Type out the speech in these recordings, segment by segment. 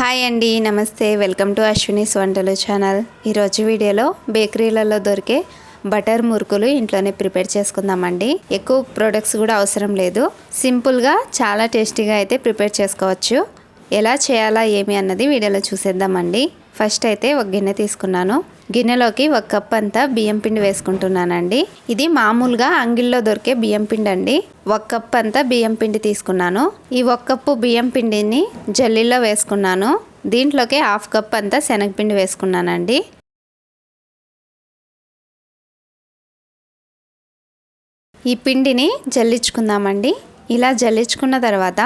Hi అండి నమస్తే. Welcome to Ashwini's వంటలు ఛానల్. ఈరోజు వీడియోలో బేకరీలలో దొరికే బటర్ మురుకులు ఇంట్లోనే ప్రిపేర్ చేసుకుందామండి. ఎక్కువ ప్రొడక్ట్స్ కూడా అవసరం లేదు. సింపుల్గా చాలా టేస్టీగా అయితే ప్రిపేర్ చేసుకోవచ్చు. ఎలా చేయాలా ఏమి అన్నది వీడియోలో చూసేద్దామండి. ఫస్ట్ అయితే ఒక గిన్నె తీసుకున్నాను. గిన్నెలోకి ఒక కప్ అంతా బియ్యం పిండి వేసుకుంటున్నానండి. ఇది మామూలుగా అంగిల్లో దొరికే బియ్యం పిండి అండి ఒక కప్ అంతా బియ్యం పిండి తీసుకున్నాను. ఈ ఒక కప్పు బియ్యం పిండిని జల్లీలో వేసుకున్నాను. దీంట్లోకి హాఫ్ కప్ అంతా శనగపిండి వేసుకున్నానండి. ఈ పిండిని జల్లించుకుందామండి. ఇలా జల్లించుకున్న తర్వాత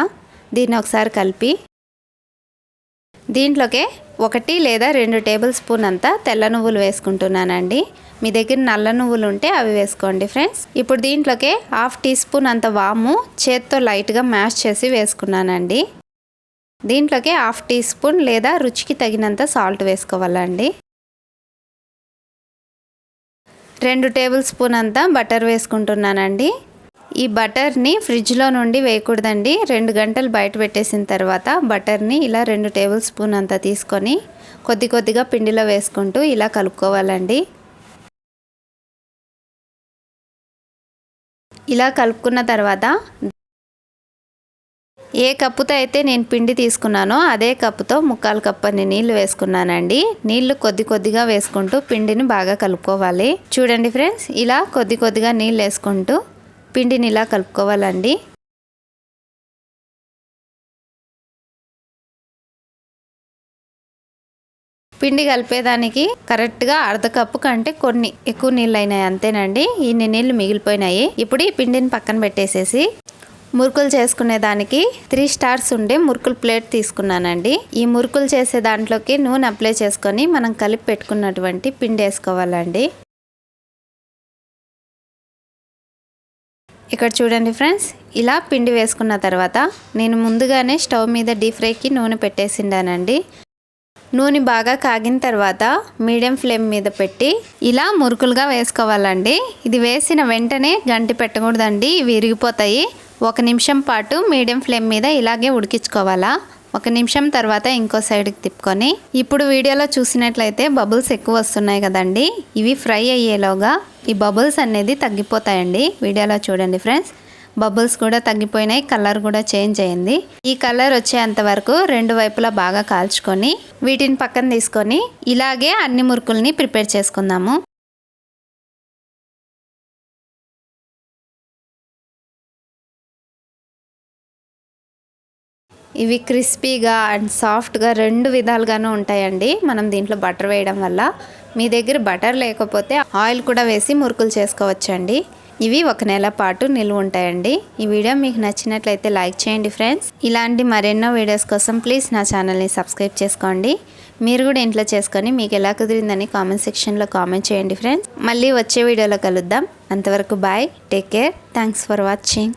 దీన్ని ఒకసారి కలిపి దీంట్లోకే ఒకటి లేదా రెండు టేబుల్ స్పూన్ అంతా తెల్ల నువ్వులు వేసుకుంటున్నానండి. మీ దగ్గర నల్ల నువ్వులు ఉంటే అవి వేసుకోండి ఫ్రెండ్స్. ఇప్పుడు దీంట్లోకే హాఫ్ టీ స్పూన్ అంత వాము చేత్తో లైట్గా మ్యాష్ చేసి వేసుకున్నానండి. దీంట్లోకే హాఫ్ టీ స్పూన్ లేదా రుచికి తగినంత సాల్ట్ వేసుకోవాలండి. రెండు టేబుల్ స్పూన్ అంతా బటర్ వేసుకుంటున్నానండి. ఈ బటర్ని ఫ్రిడ్జ్లో నుండి వేయకూడదండి. రెండు గంటలు బయట పెట్టేసిన తర్వాత బటర్ని ఇలా రెండు టేబుల్ స్పూన్ అంతా తీసుకొని కొద్ది కొద్దిగా పిండిలో వేసుకుంటూ ఇలా కలుపుకోవాలండి. ఇలా కలుపుకున్న తర్వాత ఏ కప్పుతో అయితే నేను పిండి తీసుకున్నానో అదే కప్పుతో ముక్కాలు కప్పు అని నీళ్ళు వేసుకున్నానండి. నీళ్ళు కొద్ది కొద్దిగా వేసుకుంటూ పిండిని బాగా కలుపుకోవాలి. చూడండి ఫ్రెండ్స్ ఇలా కొద్ది కొద్దిగా నీళ్ళు వేసుకుంటూ పిండిని ఇలా కలుపుకోవాలండి. పిండి కలిపేదానికి కరెక్ట్గా అర్ధ కప్పు కంటే కొన్ని ఎక్కువ నీళ్ళు అయినాయి అంతేనండి. ఇన్ని నీళ్ళు మిగిలిపోయినాయి. ఇప్పుడు ఈ పిండిని పక్కన పెట్టేసేసి మురుకులు చేసుకునే దానికి త్రీ స్టార్స్ ఉండే మురుకులు ప్లేట్ తీసుకున్నానండి. ఈ మురుకులు చేసే దాంట్లోకి నూనె అప్లై చేసుకొని మనం కలిపి పెట్టుకున్నటువంటి పిండి వేసుకోవాలండి. ఇక్కడ చూడండి ఫ్రెండ్స్ ఇలా పిండి వేసుకున్న తర్వాత నేను ముందుగానే స్టవ్ మీద డీప్ ఫ్రైకి నూనె పెట్టేసిండానండి. నూనె బాగా కాగిన తర్వాత మీడియం ఫ్లేమ్ మీద పెట్టి ఇలా మురుకులుగా వేసుకోవాలండి. ఇది వేసిన వెంటనే గంటి పెట్టకూడదండి ఇవి విరిగిపోతాయి. ఒక నిమిషం పాటు మీడియం ఫ్లేమ్ మీద ఇలాగే ఉడికించుకోవాలా. ఒక నిమిషం తర్వాత ఇంకో సైడ్కి తిప్పుకొని. ఇప్పుడు వీడియోలో చూసినట్లయితే బబుల్స్ ఎక్కువ వస్తున్నాయి కదండి. ఇవి ఫ్రై అయ్యేలోగా ఈ బబుల్స్ అనేది తగ్గిపోతాయండి. వీడియోలో చూడండి ఫ్రెండ్స్. బబుల్స్ కూడా తగ్గిపోయినాయి కలర్ కూడా చేంజ్ అయింది. ఈ కలర్ వచ్చేంత వరకు రెండు వైపులా బాగా కాల్చుకొని వీటిని పక్కన తీసుకొని ఇలాగే అన్ని మురుకుల్ని ప్రిపేర్ చేసుకుందాము. ఇవి క్రిస్పీగా అండ్ సాఫ్ట్గా రెండు విధాలుగాను ఉంటాయండి. మనం దీంట్లో బటర్ వేయడం వల్ల. మీ దగ్గర బటర్ లేకపోతే ఆయిల్ కూడా వేసి మురుకులు చేసుకోవచ్చండి. ఇవి ఒక నెల పాటు నిల్వ ఉంటాయండి. ఈ వీడియో మీకు నచ్చినట్లయితే లైక్ చేయండి ఫ్రెండ్స్. ఇలాంటి మరెన్నో వీడియోస్ కోసం ప్లీజ్ నా ఛానల్ని సబ్స్క్రైబ్ చేసుకోండి. మీరు కూడా ఇంట్లో చేసుకొని మీకు ఎలా కుదిరిందని కామెంట్ సెక్షన్లో కామెంట్ చేయండి ఫ్రెండ్స్. మళ్ళీ వచ్చే వీడియోలో కలుద్దాం. అంతవరకు bye. Take care. Thanks for watching.